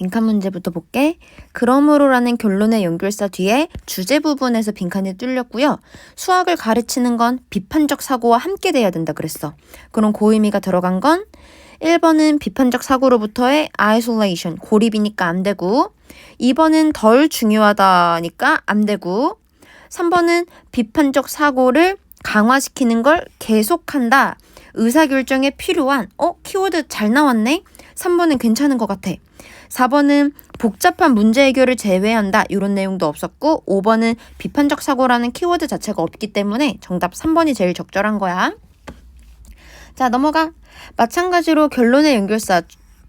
빈칸 문제부터 볼게. 그러므로라는 결론의 연결사 뒤에 주제 부분에서 빈칸이 뚫렸고요. 수학을 가르치는 건 비판적 사고와 함께 돼야 된다 그랬어. 그럼 고의미가 들어간 건 1번은 비판적 사고로부터의 isolation, 고립이니까 안 되고 2번은 덜 중요하다니까 안 되고 3번은 비판적 사고를 강화시키는 걸 계속한다. 의사결정에 필요한 어? 키워드 잘 나왔네? 3번은 괜찮은 것 같아. 4번은 복잡한 문제 해결을 제외한다. 이런 내용도 없었고 5번은 비판적 사고라는 키워드 자체가 없기 때문에 정답 3번이 제일 적절한 거야. 자, 넘어가. 마찬가지로 결론의 연결사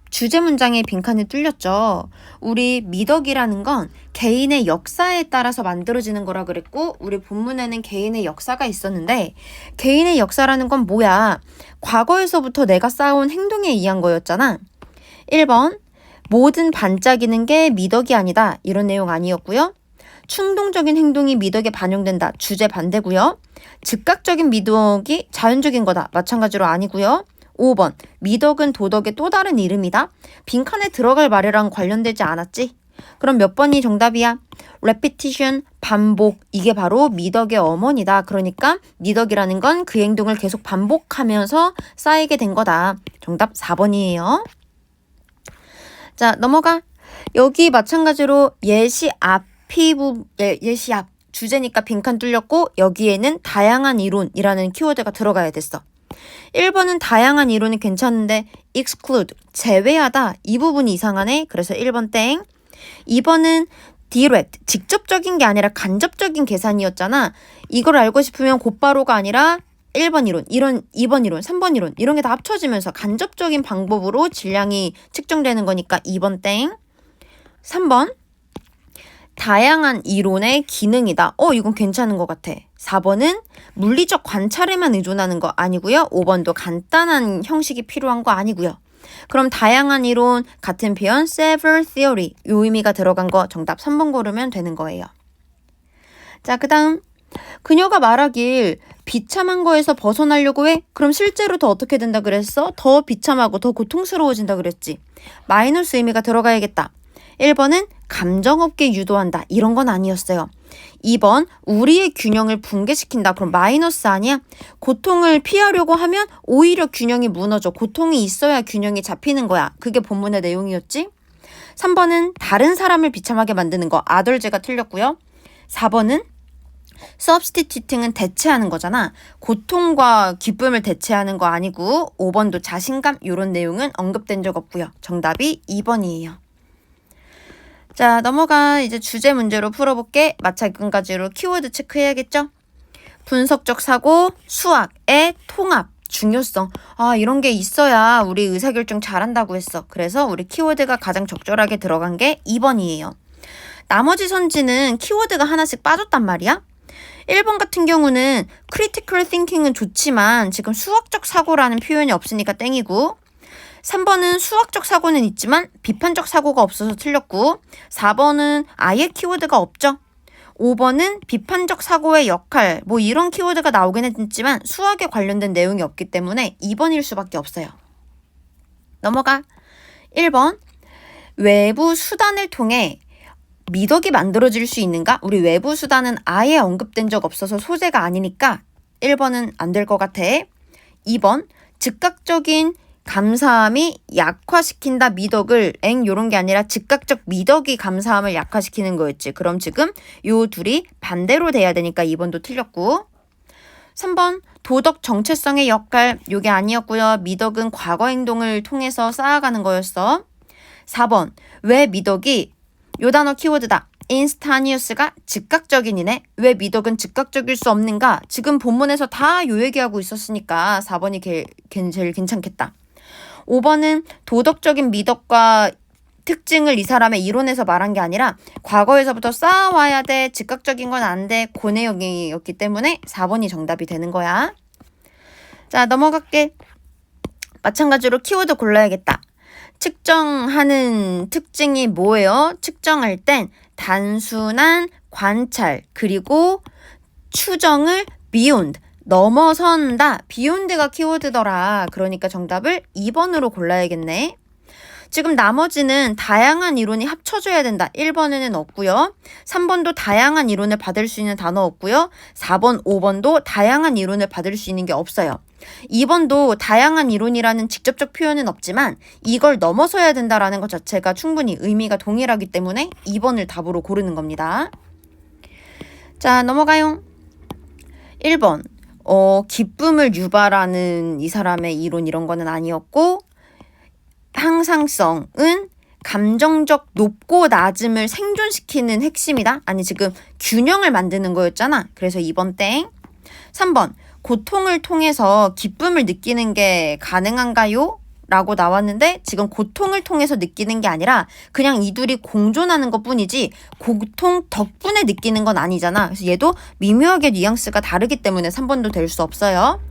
주제 문장의 빈칸이 뚫렸죠. 우리 미덕이라는 건 개인의 역사에 따라서 만들어지는 거라 그랬고, 우리 본문에는 개인의 역사가 있었는데, 개인의 역사라는 건 뭐야? 과거에서부터 내가 쌓아온 행동에 의한 거였잖아. 1번, 모든 반짝이는 게 미덕이 아니다. 이런 내용 아니었고요. 충동적인 행동이 미덕에 반영된다. 주제 반대고요. 즉각적인 미덕이 자연적인 거다. 마찬가지로 아니고요. 5번. 미덕은 도덕의 또 다른 이름이다. 빈칸에 들어갈 말이랑 관련되지 않았지? 그럼 몇 번이 정답이야? repetition, 반복. 이게 바로 미덕의 어머니다. 그러니까 미덕이라는 건 그 행동을 계속 반복하면서 쌓이게 된 거다. 정답 4번이에요. 자, 넘어가. 여기 마찬가지로 예시 앞이 부, 예, 예시 앞. 주제니까 빈칸 뚫렸고 여기에는 다양한 이론이라는 키워드가 들어가야 됐어. 1번은 다양한 이론이 괜찮은데 exclude 제외하다 이 부분이 이상하네. 그래서 1번 땡. 2번은 direct 직접적인 게 아니라 간접적인 계산이었잖아. 이걸 알고 싶으면 곧바로가 아니라 1번 이론, 이런 2번 이론, 3번 이론 이런 게 다 합쳐지면서 간접적인 방법으로 질량이 측정되는 거니까 2번 땡. 3번 다양한 이론의 기능이다. 어, 이건 괜찮은 것 같아. 4번은 물리적 관찰에만 의존하는 거 아니고요. 5번도 간단한 형식이 필요한 거 아니고요. 그럼 다양한 이론, 같은 표현, several theory 요 의미가 들어간 거 정답 3번 고르면 되는 거예요. 자, 그 다음 그녀가 말하길 비참한 거에서 벗어나려고 해? 그럼 실제로 더 어떻게 된다 그랬어? 더 비참하고 더 고통스러워진다 그랬지. 마이너스 의미가 들어가야겠다. 1번은 감정 없게 유도한다. 이런 건 아니었어요. 2번 우리의 균형을 붕괴시킨다. 그럼 마이너스 아니야? 고통을 피하려고 하면 오히려 균형이 무너져. 고통이 있어야 균형이 잡히는 거야. 그게 본문의 내용이었지? 3번은 다른 사람을 비참하게 만드는 거. 아덜제가 틀렸고요. 4번은 substituting은 대체하는 거잖아. 고통과 기쁨을 대체하는 거 아니고 5번도 자신감 이런 내용은 언급된 적 없고요. 정답이 2번이에요. 자, 넘어가 이제 주제 문제로 풀어볼게. 마찬가지로 키워드 체크해야겠죠? 분석적 사고, 수학의 통합, 중요성. 아, 이런 게 있어야 우리 의사결정 잘한다고 했어. 그래서 우리 키워드가 가장 적절하게 들어간 게 2번이에요. 나머지 선지는 키워드가 하나씩 빠졌단 말이야. 1번 같은 경우는 critical thinking은 좋지만 지금 수학적 사고라는 표현이 없으니까 땡이고 3번은 수학적 사고는 있지만 비판적 사고가 없어서 틀렸고 4번은 아예 키워드가 없죠. 5번은 비판적 사고의 역할 뭐 이런 키워드가 나오긴 했지만 수학에 관련된 내용이 없기 때문에 2번일 수밖에 없어요. 넘어가. 1번 외부 수단을 통해 미덕이 만들어질 수 있는가? 우리 외부 수단은 아예 언급된 적 없어서 소재가 아니니까 1번은 안 될 것 같아. 2번 즉각적인 감사함이 약화시킨다 미덕을 엥 요런 게 아니라 즉각적 미덕이 감사함을 약화시키는 거였지. 그럼 지금 요 둘이 반대로 돼야 되니까 2번도 틀렸고 3번 도덕 정체성의 역할 요게 아니었고요. 미덕은 과거 행동을 통해서 쌓아가는 거였어. 4번 왜 미덕이 요 단어 키워드다. 인스타니우스가 즉각적인 이네. 왜 미덕은 즉각적일 수 없는가? 지금 본문에서 다 요 얘기하고 있었으니까 4번이 게, 게, 제일 괜찮겠다. 5번은 도덕적인 미덕과 특징을 이 사람의 이론에서 말한 게 아니라 과거에서부터 쌓아와야 돼. 즉각적인 건 안 돼. 그 내용이었기 때문에 4번이 정답이 되는 거야. 자, 넘어갈게. 마찬가지로 키워드 골라야겠다. 측정하는 특징이 뭐예요? 측정할 땐 단순한 관찰, 그리고 추정을 beyond, 넘어선다. beyond가 키워드더라. 그러니까 정답을 2번으로 골라야겠네. 지금 나머지는 다양한 이론이 합쳐져야 된다. 1번에는 없고요. 3번도 다양한 이론을 받을 수 있는 단어 없고요. 4번, 5번도 다양한 이론을 받을 수 있는 게 없어요. 2번도 다양한 이론이라는 직접적 표현은 없지만 이걸 넘어서야 된다라는 것 자체가 충분히 의미가 동일하기 때문에 2번을 답으로 고르는 겁니다. 자, 넘어가요. 1번. 어, 기쁨을 유발하는 이 사람의 이론 이런 거는 아니었고 항상성은 감정적 높고 낮음을 생존시키는 핵심이다. 아니 지금 균형을 만드는 거였잖아. 그래서 2번 땡. 3번. 고통을 통해서 기쁨을 느끼는 게 가능한가요? 라고 나왔는데 지금 고통을 통해서 느끼는 게 아니라 그냥 이 둘이 공존하는 것 뿐이지 고통 덕분에 느끼는 건 아니잖아. 그래서 얘도 미묘하게 뉘앙스가 다르기 때문에 3번도 될 수 없어요.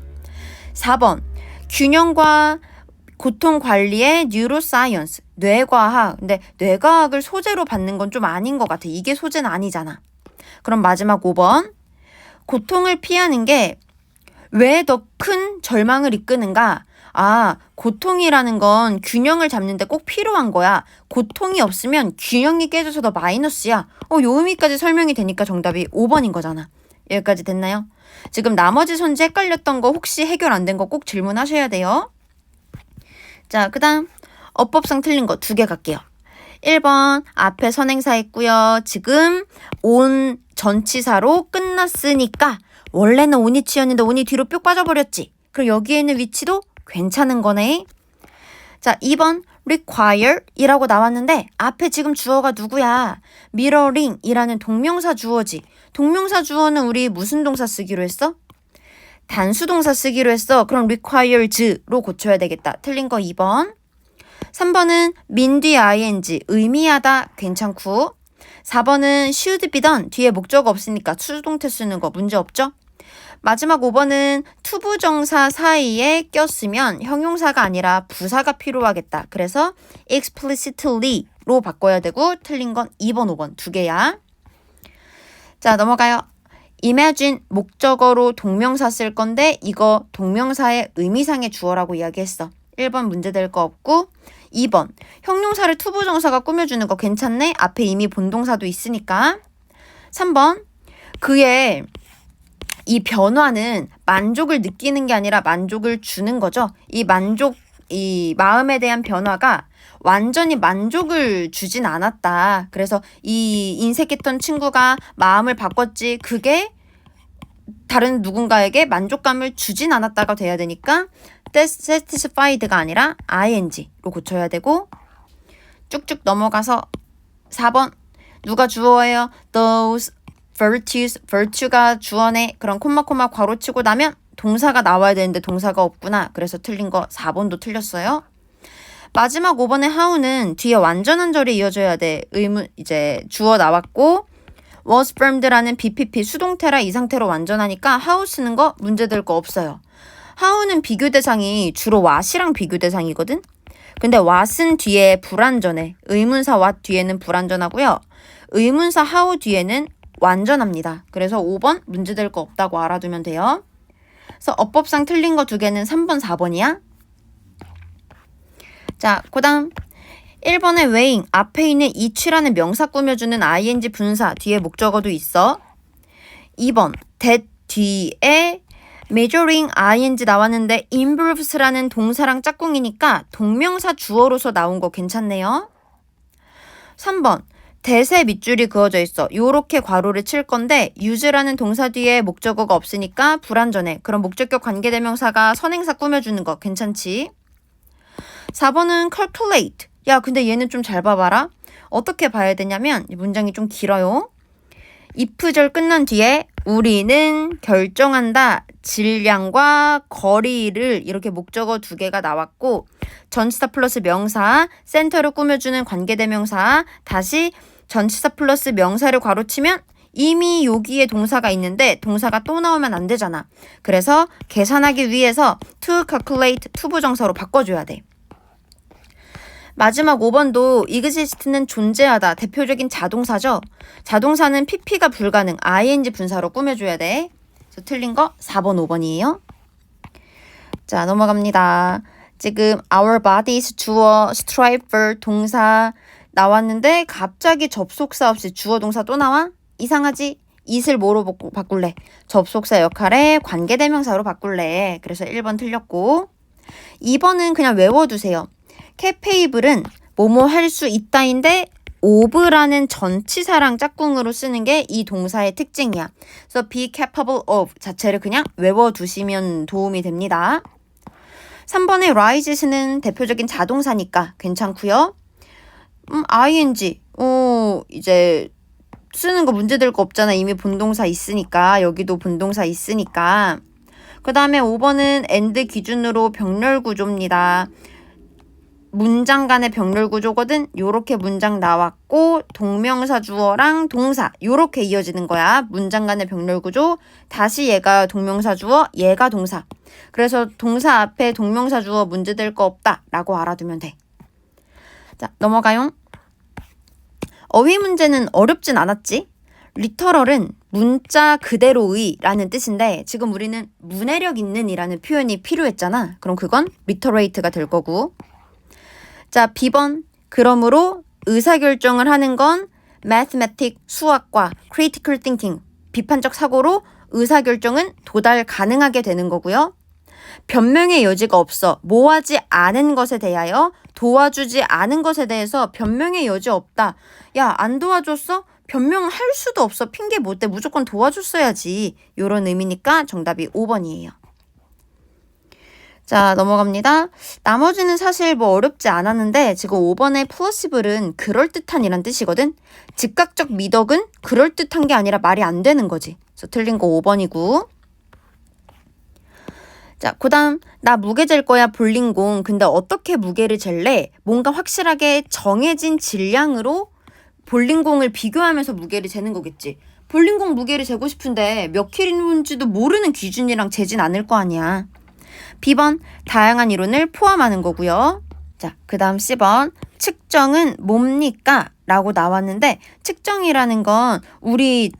4번. 균형과 고통 관리의 뉴로사이언스, 뇌과학. 근데 뇌과학을 소재로 받는 건 좀 아닌 것 같아. 이게 소재는 아니잖아. 그럼 마지막 5번. 고통을 피하는 게 왜 더 큰 절망을 이끄는가? 아, 고통이라는 건 균형을 잡는데 꼭 필요한 거야. 고통이 없으면 균형이 깨져서 더 마이너스야. 어, 요 의미까지 설명이 되니까 정답이 5번인 거잖아. 여기까지 됐나요? 지금 나머지 선지 헷갈렸던 거 혹시 해결 안 된 거 꼭 질문하셔야 돼요. 자, 그 다음 어법상 틀린 거 두 개 갈게요. 1번 앞에 선행사 있고요. 지금 온 전치사로 끝났으니까 원래는 온이 치였는데 온이 뒤로 뿅 빠져버렸지. 그럼 여기에 있는 위치도 괜찮은 거네. 자, 2번 require 이라고 나왔는데 앞에 지금 주어가 누구야? mirroring 이라는 동명사 주어지. 동명사 주어는 우리 무슨 동사 쓰기로 했어? 단수 동사 쓰기로 했어. 그럼 requires로 고쳐야 되겠다. 틀린 거 2번. 3번은 민뒤 ing 의미하다 괜찮고 4번은 should be done 뒤에 목적 없으니까 수동태 쓰는 거 문제 없죠? 마지막 5번은 투부정사 사이에 꼈으면 형용사가 아니라 부사가 필요하겠다. 그래서 explicitly로 바꿔야 되고 틀린 건 2번, 5번 두 개야. 자, 넘어가요. Imagine 목적어로 동명사 쓸 건데 이거 동명사의 의미상의 주어라고 이야기했어. 1번 문제 될 거 없고 2번 형용사를 투부정사가 꾸며주는 거 괜찮네? 앞에 이미 본동사도 있으니까 3번 그의 이 변화는 만족을 느끼는 게 아니라 만족을 주는 거죠. 이 만족, 이 마음에 대한 변화가 완전히 만족을 주진 않았다. 그래서 이 인색했던 친구가 마음을 바꿨지. 그게 다른 누군가에게 만족감을 주진 않았다가 돼야 되니까 satisfied가 아니라 ing로 고쳐야 되고 쭉쭉 넘어가서 4번 누가 주어예요? those virtues, virtue가 주어네. 그럼 콤마 콤마 괄호 치고 나면 동사가 나와야 되는데 동사가 없구나. 그래서 틀린 거 4번도 틀렸어요. 마지막 5번의 how는 뒤에 완전한 절이 이어져야 돼. 의문 이제 주어 나왔고 was firmed라는 BPP 수동태라 이 상태로 완전하니까 how 쓰는 거 문제될 거 없어요. how는 비교 대상이 주로 what이랑 비교 대상이거든. 근데 what은 뒤에 불완전해. 의문사 what 뒤에는 불완전하고요. 의문사 how 뒤에는 완전합니다. 그래서 5번 문제될 거 없다고 알아두면 돼요. 그래서 어법상 틀린 거 두 개는 3번, 4번이야. 자, 그 다음 1번의 weighing 앞에 있는 each라는 명사 꾸며주는 ing 분사 뒤에 목적어도 있어. 2번 that 뒤에 measuring ing 나왔는데 improves라는 동사랑 짝꿍이니까 동명사 주어로서 나온 거 괜찮네요. 3번 대세 밑줄이 그어져 있어. 요렇게 괄호를 칠 건데 use라는 동사 뒤에 목적어가 없으니까 불완전해. 그럼 목적격 관계대명사가 선행사 꾸며주는 거 괜찮지? 4번은 calculate. 야 근데 얘는 좀 잘 봐봐라. 어떻게 봐야 되냐면 이 문장이 좀 길어요. if절 끝난 뒤에 우리는 결정한다. 질량과 거리를 이렇게 목적어 두 개가 나왔고 전치사 플러스 명사, 센터를 꾸며주는 관계대명사, 다시 전치사 플러스 명사를 괄호치면 이미 여기에 동사가 있는데 동사가 또 나오면 안 되잖아. 그래서 계산하기 위해서 to calculate 투부정사로 바꿔줘야 돼. 마지막 5번도 exist는 존재하다 대표적인 자동사죠. 자동사는 pp가 불가능 ing 분사로 꾸며줘야 돼. 그래서 틀린 거 4번, 5번이에요. 자 넘어갑니다. 지금 our bodies 주어 strive for 동사 나왔는데 갑자기 접속사 없이 주어 동사 또 나와? 이상하지? it을 뭐로 바꿀래? 접속사 역할에 관계대명사로 바꿀래. 그래서 1번 틀렸고 2번은 그냥 외워두세요. Capable은 뭐뭐 할 수 있다인데 of라는 전치사랑 짝꿍으로 쓰는 게 이 동사의 특징이야. 그래서 be capable of 자체를 그냥 외워두시면 도움이 됩니다. 3번의 rise는 대표적인 자동사니까 괜찮고요. 음, ing, 어, 이제 쓰는 거 문제 될 거 없잖아. 이미 본동사 있으니까. 여기도 본동사 있으니까. 그 다음에 5번은 and 기준으로 병렬 구조입니다. 문장 간의 병렬 구조거든. 요렇게 문장 나왔고 동명사 주어랑 동사 요렇게 이어지는 거야. 문장 간의 병렬 구조. 다시 얘가 동명사 주어, 얘가 동사. 그래서 동사 앞에 동명사 주어 문제될 거 없다라고 알아두면 돼. 자, 넘어가요. 어휘 문제는 어렵진 않았지? 리터럴은 문자 그대로의라는 뜻인데 지금 우리는 문해력 있는이라는 표현이 필요했잖아. 그럼 그건 리터레이트가 될 거고. 자, B번. 그러므로 의사결정을 하는 건 mathematic 수학과 critical thinking 비판적 사고로 의사결정은 도달 가능하게 되는 거고요. 변명의 여지가 없어. 모하지 않은 것에 대하여 도와주지 않은 것에 대해서 변명의 여지 없다. 야, 안 도와줬어? 변명할 수도 없어. 핑계 못 대. 무조건 도와줬어야지. 요런 의미니까 정답이 5번이에요. 자, 넘어갑니다. 나머지는 사실 뭐 어렵지 않았는데 지금 5번의 플러시블은 그럴듯한 이란 뜻이거든. 즉각적 미덕은 그럴듯한 게 아니라 말이 안 되는 거지. 그래서 틀린 거 5번이고. 자, 그 다음, 나 무게 잴 거야, 볼링공. 근데 어떻게 무게를 잴래? 뭔가 확실하게 정해진 질량으로 볼링공을 비교하면서 무게를 재는 거겠지. 볼링공 무게를 재고 싶은데 몇 킬인지도 모르는 기준이랑 재진 않을 거 아니야. B번, 다양한 이론을 포함하는 거고요. 자, 그 다음 C번, 측정은 뭡니까? 라고 나왔는데, 측정이라는 건 우리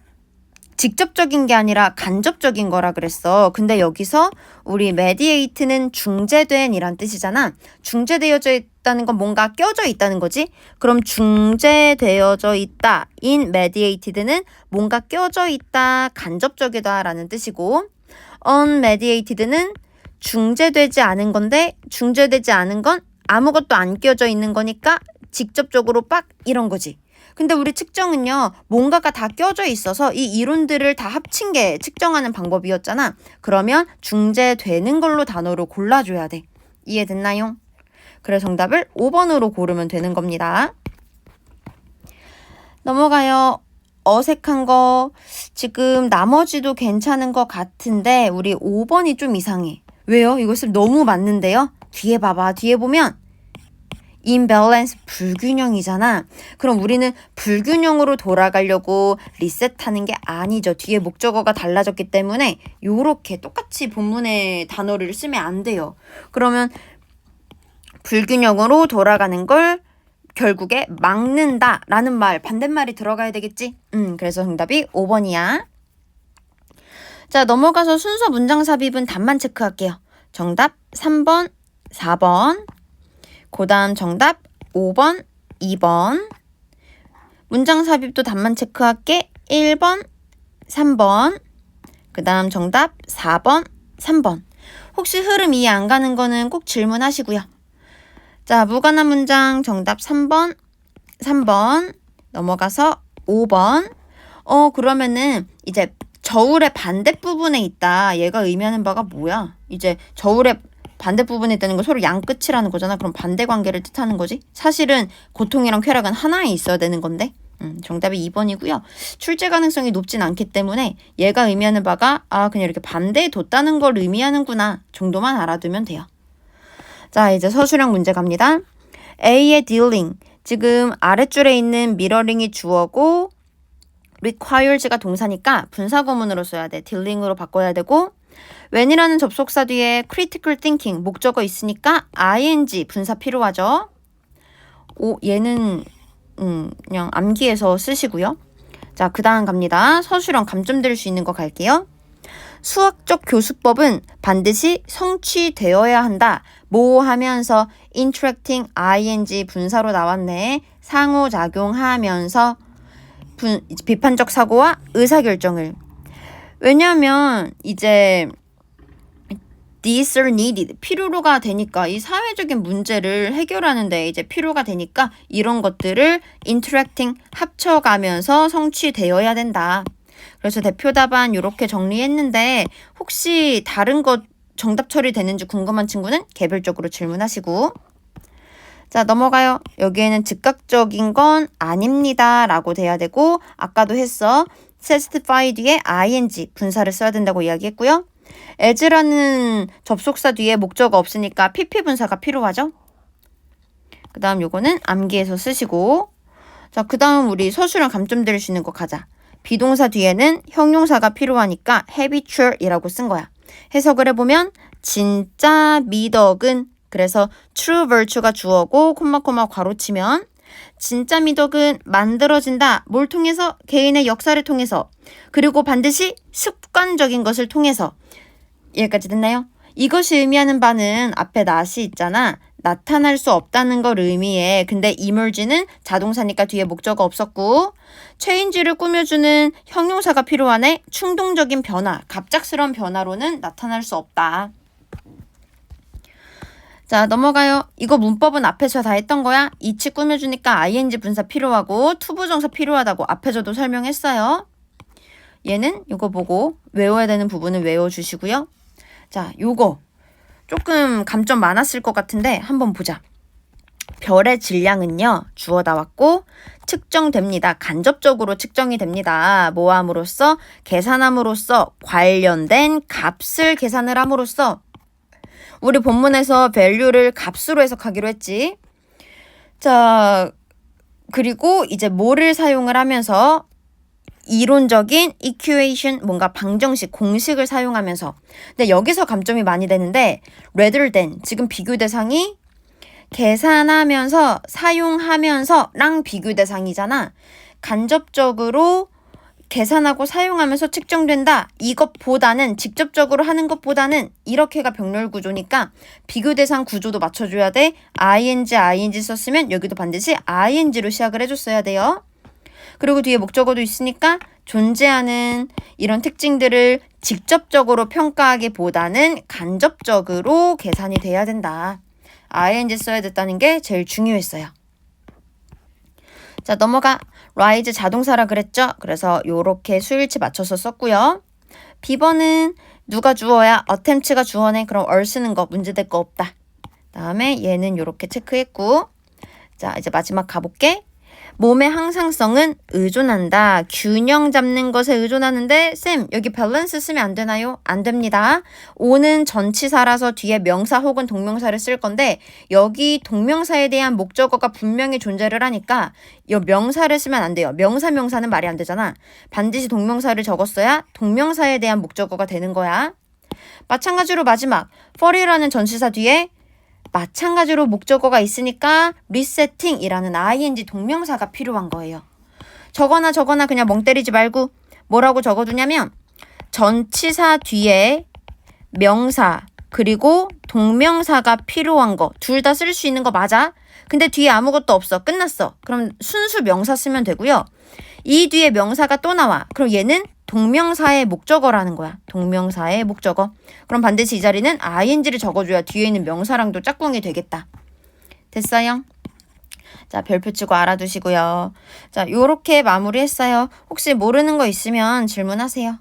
직접적인 게 아니라 간접적인 거라 그랬어. 근데 여기서 우리 mediate는 중재된 이란 뜻이잖아. 중재되어져 있다는 건 뭔가 껴져 있다는 거지. 그럼 중재되어져 있다. in mediated는 뭔가 껴져 있다, 간접적이다 라는 뜻이고 unmediated는 중재되지 않은 건데 중재되지 않은 건 아무것도 안 껴져 있는 거니까 직접적으로 빡 이런 거지. 근데 우리 측정은요, 뭔가가 다 껴져 있어서 이 이론들을 다 합친 게 측정하는 방법이었잖아. 그러면 중재되는 걸로 단어로 골라줘야 돼. 이해됐나요? 그래 정답을 5번으로 고르면 되는 겁니다. 넘어가요. 어색한 거 지금 나머지도 괜찮은 것 같은데 우리 5번이 좀 이상해. 왜요? 이것을 너무 맞는데요? 뒤에 봐봐. 뒤에 보면 imbalance 불균형이잖아. 그럼 우리는 불균형으로 돌아가려고 리셋하는 게 아니죠. 뒤에 목적어가 달라졌기 때문에 요렇게 똑같이 본문의 단어를 쓰면 안 돼요. 그러면 불균형으로 돌아가는 걸 결국에 막는다라는 말 반대말이 들어가야 되겠지? 음, 그래서 정답이 5번이야. 자, 넘어가서 순서 문장 삽입은 답만 체크할게요. 정답 3번, 4번. 그 다음 정답 5번, 2번. 문장 삽입도 답만 체크할게. 1번, 3번. 그 다음 정답 4번, 3번. 혹시 흐름 이해 안 가는 거는 꼭 질문하시고요. 자, 무관한 문장 정답 3번, 3번. 넘어가서 5번. 어, 그러면은 이제 저울의 반대 부분에 있다. 얘가 의미하는 바가 뭐야? 이제 저울의 반대 부분에 있다는 건 서로 양 끝이라는 거잖아. 그럼 반대 관계를 뜻하는 거지. 사실은 고통이랑 쾌락은 하나에 있어야 되는 건데. 음, 정답이 2번이고요. 출제 가능성이 높진 않기 때문에 얘가 의미하는 바가 아 그냥 이렇게 반대에 뒀다는 걸 의미하는구나 정도만 알아두면 돼요. 자 이제 서술형 문제 갑니다. A의 dealing 지금 아랫줄에 있는 mirroring이 주어고 requires가 동사니까 분사 구문으로 써야 돼. dealing으로 바꿔야 되고 when이라는 접속사 뒤에 critical thinking 목적어 있으니까 ing 분사 필요하죠. 오 얘는 음 그냥 암기해서 쓰시고요. 자 그다음 갑니다. 서술형 감점 될 수 있는 거 갈게요. 수학적 교수법은 반드시 성취되어야 한다. 뭐 하면서 interacting ing 분사로 나왔네. 상호작용하면서 분, 비판적 사고와 의사결정을. 왜냐하면 이제 these are needed 필요로가 되니까 이 사회적인 문제를 해결하는데 이제 필요가 되니까 이런 것들을 interacting 합쳐가면서 성취되어야 된다. 그래서 대표 답안 이렇게 정리했는데 혹시 다른 것 정답 처리되는지 궁금한 친구는 개별적으로 질문하시고 자 넘어가요. 여기에는 즉각적인 건 아닙니다 라고 돼야 되고 아까도 했어. satisfy 뒤에 ing 분사를 써야 된다고 이야기했고요. as라는 접속사 뒤에 목적어 없으니까 pp 분사가 필요하죠. 그 다음 요거는 암기해서 쓰시고 자, 그 다음 우리 서술형 감점 들을 수 있는 거 가자. 비동사 뒤에는 형용사가 필요하니까 habitual이라고 쓴 거야. 해석을 해보면 진짜 미덕은 그래서 true virtue가 주어고 콤마 콤마 괄호 치면 진짜 미덕은 만들어진다. 뭘 통해서? 개인의 역사를 통해서. 그리고 반드시 습관적인 것을 통해서. 여기까지 됐나요? 이것이 의미하는 바는 앞에 not이 있잖아. 나타날 수 없다는 걸 의미해. 근데 emerge는 자동사니까 뒤에 목적어 없었고 change를 꾸며주는 형용사가 필요하네. 충동적인 변화, 갑작스러운 변화로는 나타날 수 없다. 자, 넘어가요. 이거 문법은 앞에서 다 했던 거야. 이치 꾸며주니까 ing 분사 필요하고 투부정사 필요하다고 앞에서도 설명했어요. 얘는 이거 보고 외워야 되는 부분은 외워주시고요. 자, 요거 조금 감점 많았을 것 같은데 한번 보자. 별의 질량은요, 주어 나왔고, 측정됩니다. 간접적으로 측정이 됩니다. 모함으로써, 계산함으로써, 관련된 값을 계산을 함으로써, 우리 본문에서 value를 값으로 해석하기로 했지. 자, 그리고 이제 뭐를 사용을 하면서 이론적인 equation 뭔가 방정식 공식을 사용하면서 근데 여기서 감점이 많이 되는데 rather than 지금 비교 대상이 계산하면서 사용하면서랑 비교 대상이잖아. 간접적으로 계산하고 사용하면서 측정된다. 이것보다는 직접적으로 하는 것보다는 이렇게가 병렬 구조니까 비교 대상 구조도 맞춰줘야 돼. ing, ing 썼으면 여기도 반드시 ing로 시작을 해줬어야 돼요. 그리고 뒤에 목적어도 있으니까 존재하는 이런 특징들을 직접적으로 평가하기보다는 간접적으로 계산이 돼야 된다. ing 써야 됐다는 게 제일 중요했어요. 자, 넘어가. rise 자동사라 그랬죠? 그래서 요렇게 수일치 맞춰서 썼고요. 비번은 누가 주어야? attempt가 주어네. 그럼 얼 쓰는 거 문제될 거 없다. 다음에 얘는 요렇게 체크했고 자, 이제 마지막 가볼게. 몸의 항상성은 의존한다. 균형 잡는 것에 의존하는데 쌤 여기 밸런스 쓰면 안 되나요? 안 됩니다. 오는 전치사라서 뒤에 명사 혹은 동명사를 쓸 건데 여기 동명사에 대한 목적어가 분명히 존재를 하니까 이 명사를 쓰면 안 돼요. 명사 명사는 말이 안 되잖아. 반드시 동명사를 적었어야 동명사에 대한 목적어가 되는 거야. 마찬가지로 마지막 for이라는 전치사 뒤에 마찬가지로 목적어가 있으니까 resetting이라는 ing 동명사가 필요한 거예요. 저거나 저거나 그냥 멍 때리지 말고 뭐라고 적어두냐면 전치사 뒤에 명사 그리고 동명사가 필요한 거 둘 다 쓸 수 있는 거 맞아? 근데 뒤에 아무것도 없어. 끝났어. 그럼 순수 명사 쓰면 되고요. 이 뒤에 명사가 또 나와. 그럼 얘는 동명사의 목적어라는 거야. 동명사의 목적어. 그럼 반드시 이 자리는 ing를 적어줘야 뒤에 있는 명사랑도 짝꿍이 되겠다. 됐어요? 자, 별표 치고 알아두시고요. 자, 요렇게 마무리했어요. 혹시 모르는 거 있으면 질문하세요.